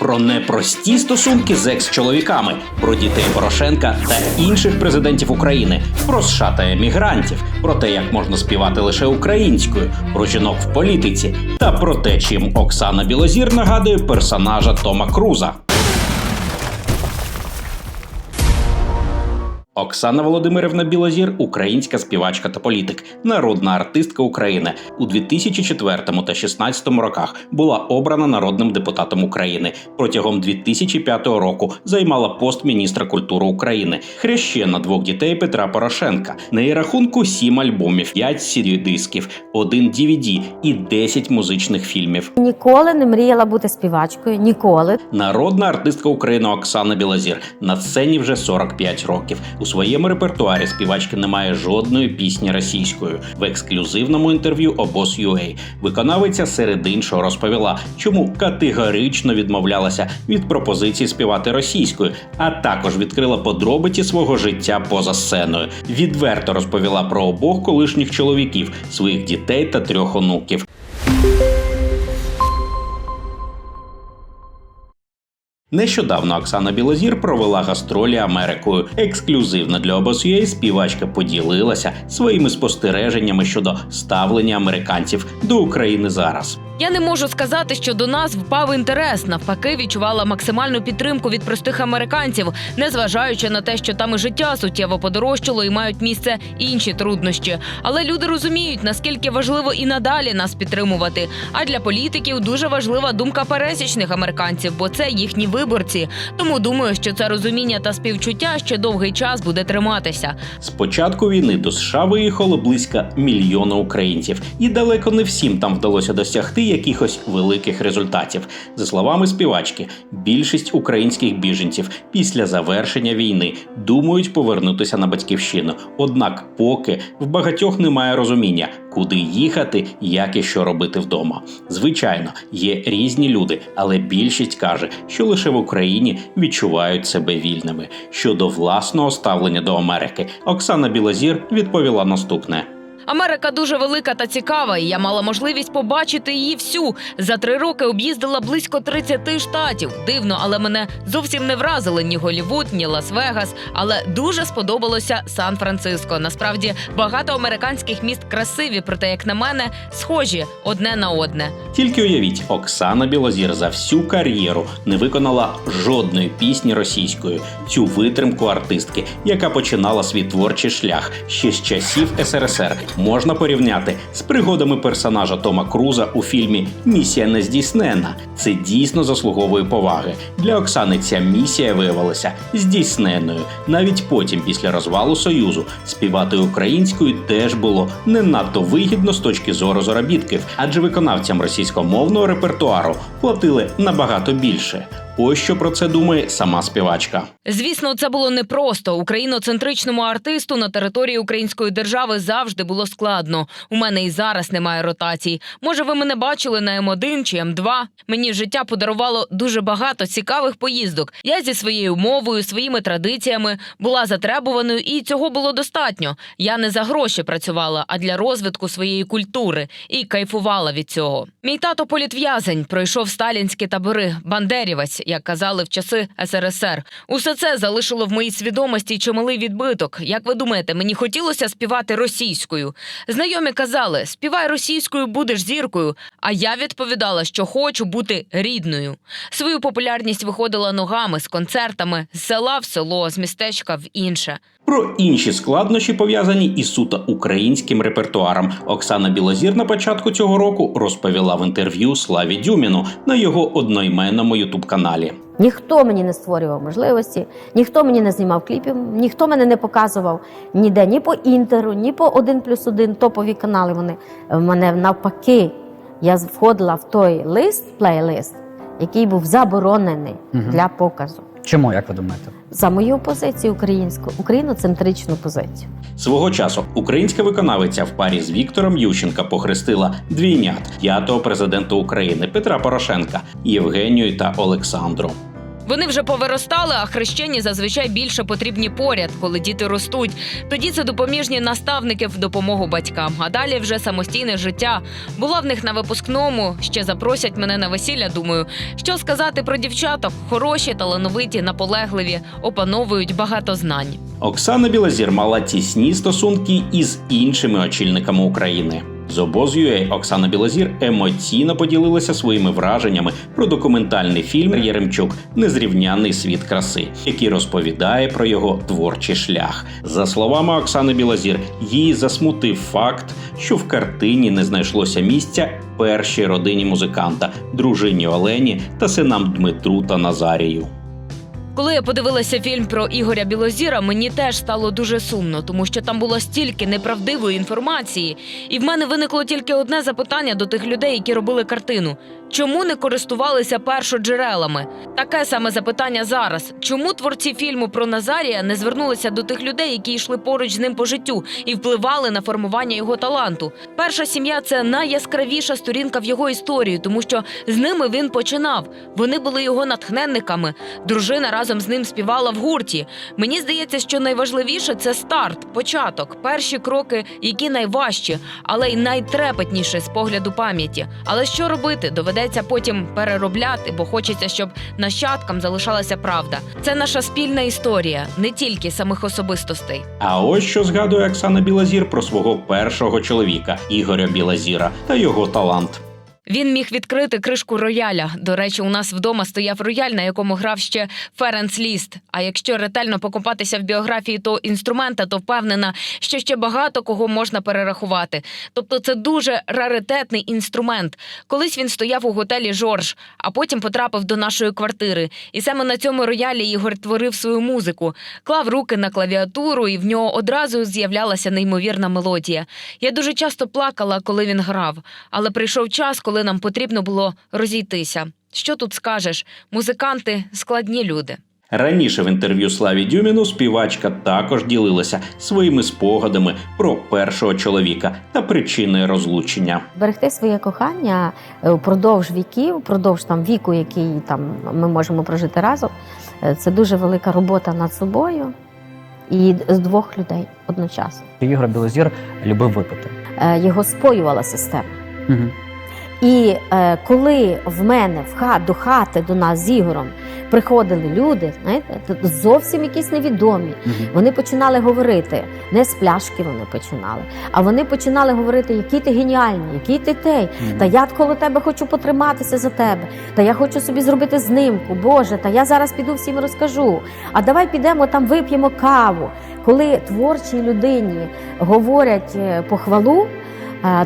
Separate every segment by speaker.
Speaker 1: про непрості стосунки з екс-чоловіками, про дітей Порошенка та інших президентів України, про США та емігрантів, про те, як можна співати лише українською, про жінок в політиці та про те, чим Оксана Білозір нагадує персонажа Тома Круза. Оксана Володимирівна Білозір українська співачка та політик, народна артистка України. У 2004 та 2016 роках була обрана народним депутатом України. Протягом 2005 року займала пост міністра культури України, хрещена двох дітей Петра Порошенка. На її рахунку сім альбомів, 5 CD-дисків, один DVD і 10 музичних фільмів.
Speaker 2: Ніколи не мріяла бути співачкою. Ніколи.
Speaker 1: Народна артистка України Оксана Білозір на сцені вже 45 років. У своєму репертуарі співачки немає жодної пісні російською. В ексклюзивному інтерв'ю обоз.ua виконавиця серед іншого розповіла, чому категорично відмовлялася від пропозиції співати російською, а також відкрила подробиці свого життя поза сценою. Відверто розповіла про обох колишніх чоловіків, своїх дітей та трьох онуків. Нещодавно Оксана Білозір провела гастролі Америкою. Ексклюзивно для обос.ua співачка поділилася своїми спостереженнями щодо ставлення американців до України зараз.
Speaker 3: Я не можу сказати, що до нас впав інтерес. Навпаки, відчувала максимальну підтримку від простих американців, незважаючи на те, що там і життя суттєво подорожчало і мають місце інші труднощі. Але люди розуміють, наскільки важливо і надалі нас підтримувати. А для політиків дуже важлива думка пересічних американців, бо це їхні виборці. Тому думаю, що це розуміння та співчуття ще довгий час буде триматися.
Speaker 1: З початку війни до США виїхало близько мільйона українців, і далеко не всім там вдалося досягти якихось великих результатів. За словами співачки, більшість українських біженців після завершення війни думають повернутися на батьківщину. Однак, поки в багатьох немає розуміння, куди їхати, як і що робити вдома. Звичайно, є різні люди, але більшість каже, що лише в Україні відчувають себе вільними. Щодо власного ставлення до Америки, Оксана Білозір відповіла наступне.
Speaker 3: Америка дуже велика та цікава, і я мала можливість побачити її всю. За три роки об'їздила близько 30 штатів. Дивно, але мене зовсім не вразили ні Голівуд, ні Лас-Вегас. Але дуже сподобалося Сан-Франциско. Насправді багато американських міст красиві, проте, як на мене, схожі одне на одне.
Speaker 1: Тільки уявіть, Оксана Білозір за всю кар'єру не виконала жодної пісні російською. Цю витримку артистки, яка починала свій творчий шлях ще з часів СРСР, можна порівняти з пригодами персонажа Тома Круза у фільмі Місія нездійсненна. Це дійсно заслуговує поваги. Для Оксани ця місія виявилася здійсненною. Навіть потім, після розвалу Союзу, співати українською теж було не надто вигідно з точки зору заробітків, адже виконавцям російськомовного репертуару платили набагато більше. Ось що про це думає сама співачка.
Speaker 3: Звісно, це було непросто. Україноцентричному артисту на території української держави завжди було складно. У мене і зараз немає ротацій. Може, ви мене бачили на М1 чи М2? Мені життя подарувало дуже багато цікавих поїздок. Я зі своєю мовою, своїми традиціями була затребуваною, і цього було достатньо. Я не за гроші працювала, а для розвитку своєї культури і кайфувала від цього. Мій тато політв'язень пройшов сталінські табори, бандерівець, як казали в часи СРСР. Усе це залишило в моїй свідомості чималий відбиток. Як ви думаєте, мені хотілося співати російською? Знайомі казали: співай російською, будеш зіркою. А я відповідала, що хочу бути рідною. Свою популярність виходила ногами з концертами з села в село, з містечка в інше.
Speaker 1: Про інші складнощі пов'язані із суто українським репертуаром. Оксана Білозір на початку цього року розповіла в інтерв'ю Славі Дюміну на його одноіменному ютуб каналі.
Speaker 2: Ніхто мені не створював можливості, ніхто мені не знімав кліпів, ніхто мене не показував ніде, ні по інтеру, ні по 1 плюс 1 топові канали. Вони в мене навпаки. Я входила в той лист, плейлист, який був заборонений
Speaker 4: угу.
Speaker 2: для показу.
Speaker 4: Чому, як ви думаєте?
Speaker 2: За мою позицію українську, україноцентричну позицію.
Speaker 1: Свого часу українська виконавиця в парі з Віктором Ющенка похрестила двійнят п'ятого президента України Петра Порошенка Євгенію та Олександру.
Speaker 3: Вони вже повиростали, а хрещені зазвичай більше потрібні поряд, коли діти ростуть. Тоді це допоміжні наставники в допомогу батькам. А далі вже самостійне життя. Була в них на випускному. Ще запросять мене на весілля. Думаю, що сказати про дівчаток? Хороші, талановиті, наполегливі, опановують багато знань.
Speaker 1: Оксана Білозір мала тісні стосунки із іншими очільниками України. З обоз.ua Оксана Білозір емоційно поділилася своїми враженнями про документальний фільм Єремчук Незрівнянний світ краси, який розповідає про його творчий шлях. За словами Оксани Білозір, її засмутив факт, що в картині не знайшлося місця першій родині музиканта, дружині Олені та синам Дмитру та Назарію.
Speaker 3: Коли я подивилася фільм про Ігоря Білозіра, мені теж стало дуже сумно, тому що там було стільки неправдивої інформації, і в мене виникло тільки одне запитання до тих людей, які робили картину: чому не користувалися першоджерелами? Таке саме запитання зараз. Чому творці фільму про Назарія не звернулися до тих людей, які йшли поруч з ним по життю і впливали на формування його таланту? Перша сім'я це найяскравіша сторінка в його історії, тому що з ними він починав. Вони були його натхненниками. Дружина разом з ним співала в гурті. Мені здається, що найважливіше це старт, початок, перші кроки, які найважчі, але й найтрепетніші з погляду пам'яті. Але що робити? Доведеться потім переробляти, бо хочеться, щоб нащадкам залишалася правда. Це наша спільна історія, не тільки самих особистостей.
Speaker 1: А ось що згадує Оксана Білозір про свого першого чоловіка Ігоря Білозіра та його талант.
Speaker 3: Він міг відкрити кришку рояля. До речі, у нас вдома стояв рояль, на якому грав ще Ференц Ліст. А якщо ретельно покопатися в біографії того інструмента, то впевнена, що ще багато кого можна перерахувати. Тобто, це дуже раритетний інструмент. Колись він стояв у готелі Жорж, а потім потрапив до нашої квартири. І саме на цьому роялі Ігор творив свою музику, клав руки на клавіатуру, і в нього одразу з'являлася неймовірна мелодія. Я дуже часто плакала, коли він грав, але прийшов час, коли нам потрібно було розійтися. Що тут скажеш? Музиканти складні люди.
Speaker 1: Раніше в інтерв'ю Славі Дюміну співачка також ділилася своїми спогадами про першого чоловіка та причини розлучення.
Speaker 2: Берегти своє кохання е, впродовж віків, впродовж там віку, який там ми можемо прожити разом. е, Це дуже велика робота над собою і з двох людей одночасно.
Speaker 4: Ігор Білозір любив випити.
Speaker 2: Е, Його споювала система.
Speaker 4: Угу.
Speaker 2: І е, коли в мене в хат до хати до нас з Ігорем приходили люди, знаєте, зовсім якісь невідомі. Вони починали говорити, не з пляшки вони починали, а вони починали говорити, який ти геніальний, який ти той. Та я коло тебе хочу потриматися за тебе. Та я хочу собі зробити знимку. Боже, та я зараз піду всім розкажу. А давай підемо там вип'ємо каву. Коли творчій людині говорять е, похвалу,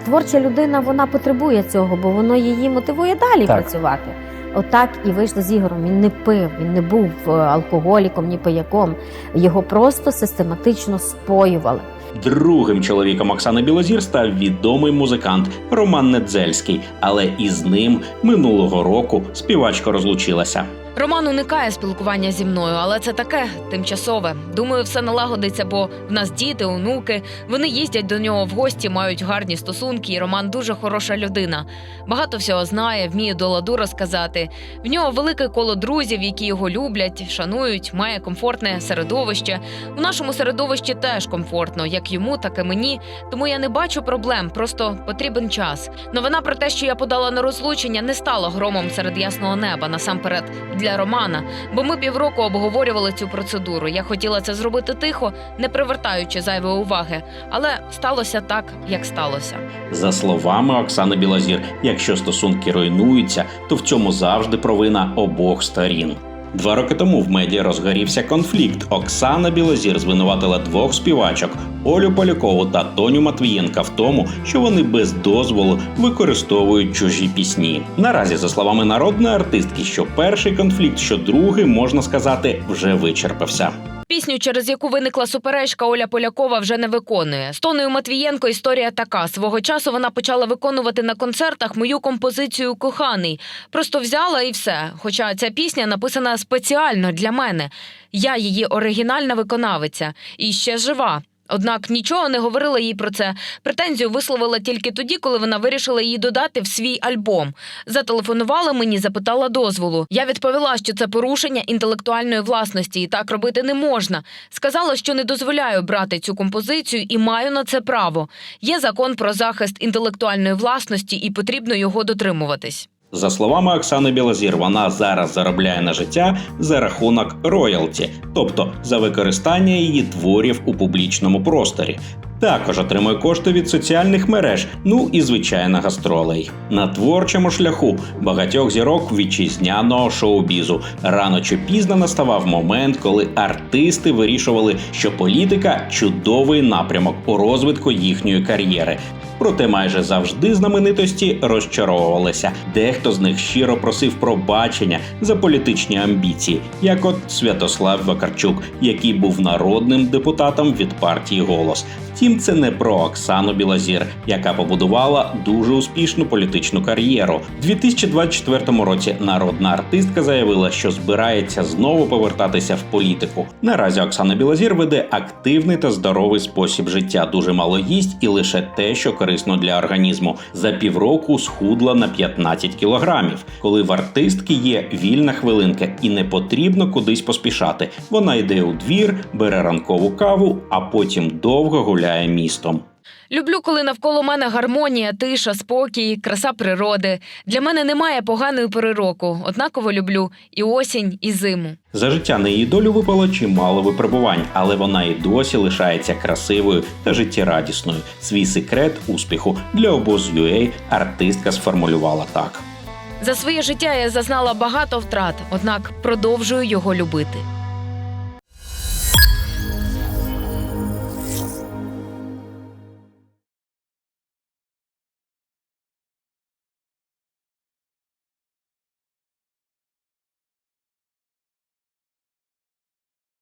Speaker 2: творча людина вона потребує цього, бо воно її мотивує далі
Speaker 4: Так.
Speaker 2: працювати. Отак і вийшло з Ігорем. Він не пив, він не був е, алкоголіком, ні пияком. Його просто систематично споювали.
Speaker 1: Другим чоловіком Оксани Білозір став відомий музикант Роман Недзельський, але із ним минулого року співачка розлучилася.
Speaker 3: Роман уникає спілкування зі мною, але це таке тимчасове. Думаю, все налагодиться, бо в нас діти, онуки. Вони їздять до нього в гості, мають гарні стосунки. І Роман дуже хороша людина. Багато всього знає, вміє до ладу розказати. В нього велике коло друзів, які його люблять, шанують, має комфортне середовище. У нашому середовищі теж комфортно, як йому, так і мені. Тому я не бачу проблем, просто потрібен час. Новина про те, що я подала на розлучення, не стала громом серед ясного неба насамперед для Романа, бо ми півроку обговорювали цю процедуру. Я хотіла це зробити тихо, не привертаючи зайвої уваги, але сталося так, як сталося.
Speaker 1: За словами Оксани Білозір, якщо стосунки руйнуються, то в цьому завжди провина обох сторін. Два роки тому в медіа розгорівся конфлікт. Оксана Білозір звинуватила двох співачок Олю Полякову та Тоню Матвієнка в тому, що вони без дозволу використовують чужі пісні. Наразі, за словами народної артистки, що перший конфлікт, що другий, можна сказати, вже вичерпався.
Speaker 3: Пісню, через яку виникла суперечка, Оля Полякова вже не виконує. З Тоною Матвієнко історія така. Свого часу вона почала виконувати на концертах мою композицію Коханий. Просто взяла і все. Хоча ця пісня написана спеціально для мене. Я її оригінальна виконавиця і ще жива. Однак нічого не говорила їй про це. Претензію висловила тільки тоді, коли вона вирішила її додати в свій альбом. Зателефонувала мені, запитала дозволу. Я відповіла, що це порушення інтелектуальної власності, і так робити не можна. Сказала, що не дозволяю брати цю композицію і маю на це право. Є закон про захист інтелектуальної власності, і потрібно його дотримуватись.
Speaker 1: За словами Оксани Білозір, вона зараз заробляє на життя за рахунок роялті, тобто за використання її творів у публічному просторі. Також отримує кошти від соціальних мереж, ну і звичайно гастролей. На творчому шляху багатьох зірок вітчизняного шоу-бізу рано чи пізно наставав момент, коли артисти вирішували, що політика чудовий напрямок у розвитку їхньої кар'єри. Проте майже завжди знаменитості розчаровувалися. Дехто з них щиро просив пробачення за політичні амбіції, як от Святослав Вакарчук, який був народним депутатом від партії Голос. Втім, це не про Оксану Білозір, яка побудувала дуже успішну політичну кар'єру. У 2024 році народна артистка заявила, що збирається знову повертатися в політику. Наразі Оксана Білозір веде активний та здоровий спосіб життя. Дуже мало їсть і лише те, що корисно для організму. За півроку схудла на 15 кілограмів. Коли в артистки є вільна хвилинка і не потрібно кудись поспішати. Вона йде у двір, бере ранкову каву, а потім довго гуляє містом.
Speaker 3: Люблю, коли навколо мене гармонія, тиша, спокій, краса природи. Для мене немає поганої пори року. Однаково люблю і осінь, і зиму.
Speaker 1: За життя на її долю випало чимало випробувань, але вона і досі лишається красивою та життєрадісною. Свій секрет успіху для обоз.ua артистка сформулювала так.
Speaker 3: За своє життя я зазнала багато втрат, однак продовжую його любити.